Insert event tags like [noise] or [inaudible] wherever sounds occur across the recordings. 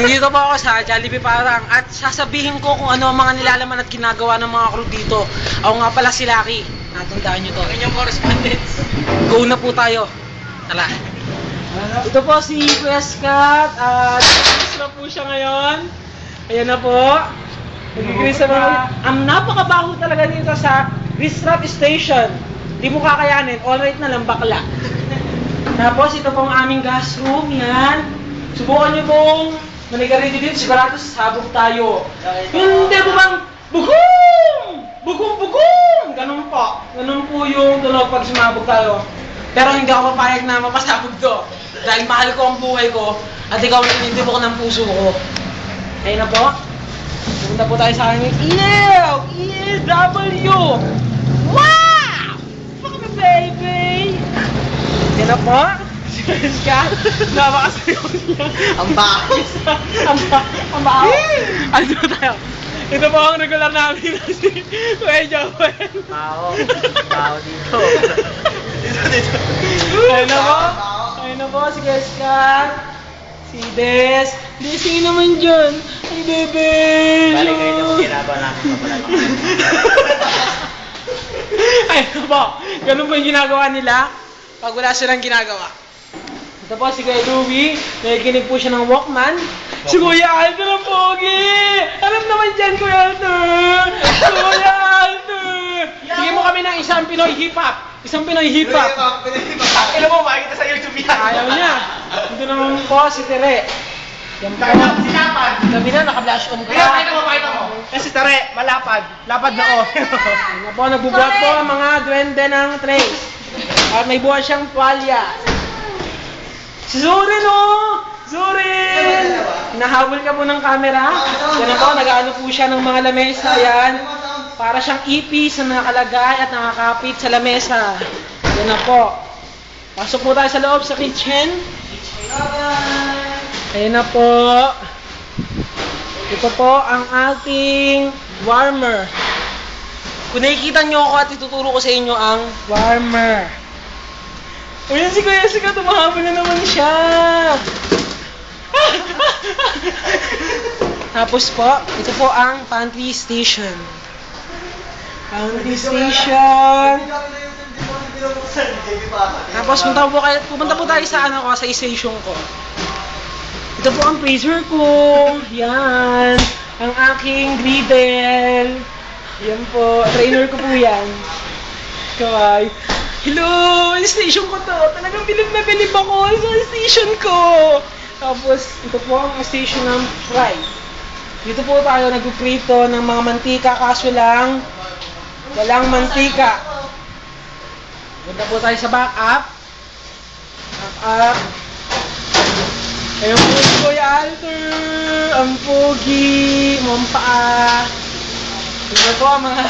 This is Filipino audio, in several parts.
Nandito po ako sa Jollibee Parang at sasabihin ko kung ano ang mga nilalaman at ginagawa ng mga crew dito. Ako nga pala si Lucky. Natandaan nyo to. Inyong correspondence. Go na po tayo. Tara. Ito po si Kuya Scott at nag na po siya ngayon. Ayan na po. Nag-grease na mga... Ang napakabaho talaga dito sa Ristrap Station. Di mo kakayanin. Alright na lang bakla. [laughs] Tapos ito pong aming gas room. Yan. Subukan niyo pong manigarilyo dito. Sigurado sabog tayo. Hindi po bang bugong! Bugong, bugong! Ganun po. Ganun po yung tunog pag sumabog tayo. Pero hindi ako papayag na mapasabog to. Dahil mahal ko ang buhay ko at ikaw ang inintibok ng puso ko. Ayun na po. Pupunta po tayo sa aming EW! EW! Wow! Fuck me, baby! Yan na po. Si Scott. Napakasayaw niya. Ang baho. ang ba ang baho. Ano tayo? Ito po ang regular namin na si Kuya Joel. Baho. Baho dito. Dito, dito. Ayun na po. Ayun na po si Scott. Si Des. Des, sino naman dyan? Ay, bebe. Balik kayo yung ginagawa namin pa pala. [laughs] Ay, ano po. Ganun po yung ginagawa nila pag wala silang ginagawa. Ito po si Kuya Louie. Nakikinig po siya ng Walkman. Si Kuya Alter ang pogi! Alam naman dyan, Kuya Alter! Kuya Alter! Sige mo kami ng isang Pinoy hip-hop. Isang Pinoy hip-hop. Ilo mo, makikita sa YouTube yan. Ayaw niya. Ito naman po si Tere. Yan po. Sinapad. Gabi na, naka-flash on pa. Kaya, mo, pakita mo. Kasi tare, malapad. Lapad na oh. Ano po, nagbubuhat po ang mga duwende ng trays. At may buhat siyang tuwalya. Si Zurin oh! Zurin! Nahabol ka po ng camera. Yan po, nag-ano po siya ng mga lamesa. Yan. Para siyang ipis na nakalagay at nakakapit sa lamesa. Yan na po. Pasok po tayo sa loob sa kitchen. Ayan na po. Ito po ang ating warmer. Kung nakikita nyo ako at ituturo ko sa inyo ang warmer. Ayan si Kuya Sika, tumahabol na naman siya. [laughs] Tapos po, ito po ang pantry station. Pantry station. Tapos punta po, kayo, pupunta po tayo sa ano ko, sa station ko. Ito po ang freezer ko. Yan. Ang aking griddle. Yan po. Trainer ko po yan. Kawai. Hello! Station ko to. Talagang bilib na bilib ako sa station ko. Tapos, ito po ang station ng fry. Dito po tayo nagkukrito ng mga mantika kaso lang walang mantika. Punta po tayo sa back up. Back up. Ayun po si Kuya Alter. Ang pogi. Mampa. Ito po ang mga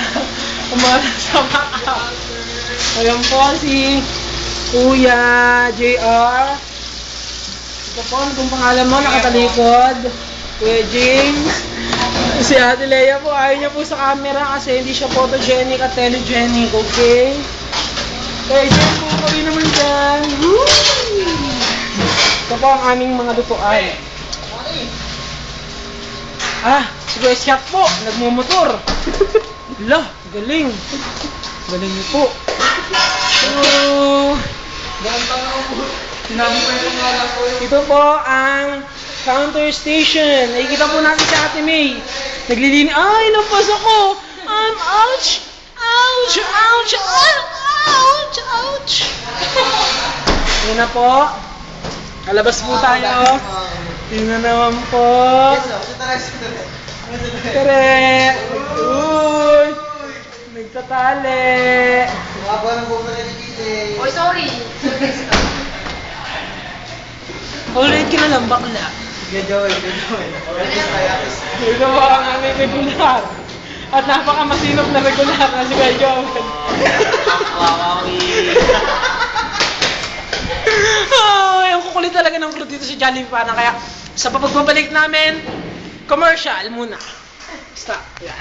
ang mga nasa back up. Ayun po si Kuya JR. Ito po, pong pangalan mo? Nakatalikod. Kuya James. [laughs] Si Ate Leia po, ayaw niya po sa camera kasi hindi siya photogenic at telegenic, okay? Kuya James po, kami naman dyan. Woo! Ito po ang aming mga lutuan. Ah, si Kuya Siak po, nagmumotor. [laughs] Lah, galing. Galing niyo po. Ito po ang counter station. Nakikita po natin si Ate May. Naglilini. Ay, napas ako. I'm ouch. Ouch, ouch, ouch, ouch. Yun na po. Kalabas po tayo. Yun na naman po. Tere. Uy. Nagtatali. Alright ka na lang, bakla. Gajoy, gajoy. Ito po ang aming regular. At napakamasinop na regular na si Kuya Joel. Ay, ang kukulit talaga ng crew dito sa Jollibee Parang kaya sa papagbabalik namin, commercial muna. Stop. Yan.